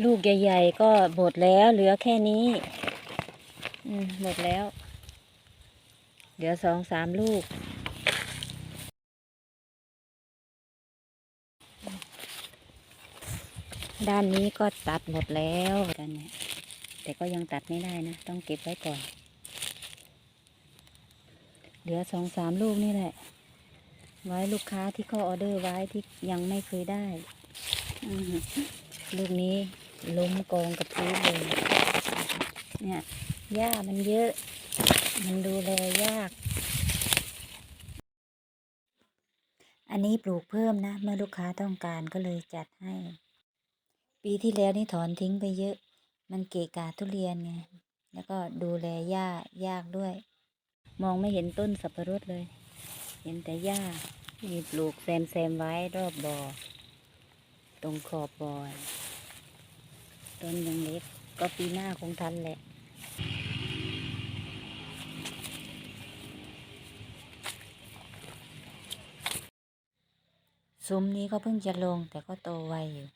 ลูกใหญ่ ๆ ก็หมดแล้วเหลือแค่นี้ อืมหมดแล้วเหลือสองสามลูก ด้านนี้ก็ตัดหมดแล้วด้านเนี้ยแต่ก็ยังตัดไม่ได้นะ ต้องเก็บไว้ก่อน เหลือสองสามลูกนี่แหละ ไว้ลูกค้าที่เขาออเดอร์ไว้ที่ยังไม่เคยได้ ลูกนี้ ล้มกองกับพื้นเลยเนี่ยหญ้ามันเยอะ มันดูแลยาก อันนี้ปลูกเพิ่มนะ เมื่อลูกค้าต้องการก็เลยจัดให้ ปีที่แล้วนี่ถอนทิ้งไปเยอะ มันเกะกะทุเรียนไง แล้วก็ดูแลหญ้ายากด้วย มองไม่เห็นต้นสับปะรดเลย เห็นแต่หญ้ามีปลูกแซมแซมไว้รอบบ่อ ตรงขอบบ่อ ต้นยังเล็ก ก็ปีหน้าคงทันแหละซุ้มนี้ก็เพิ่งจะลงแต่ก็โตไวอยู่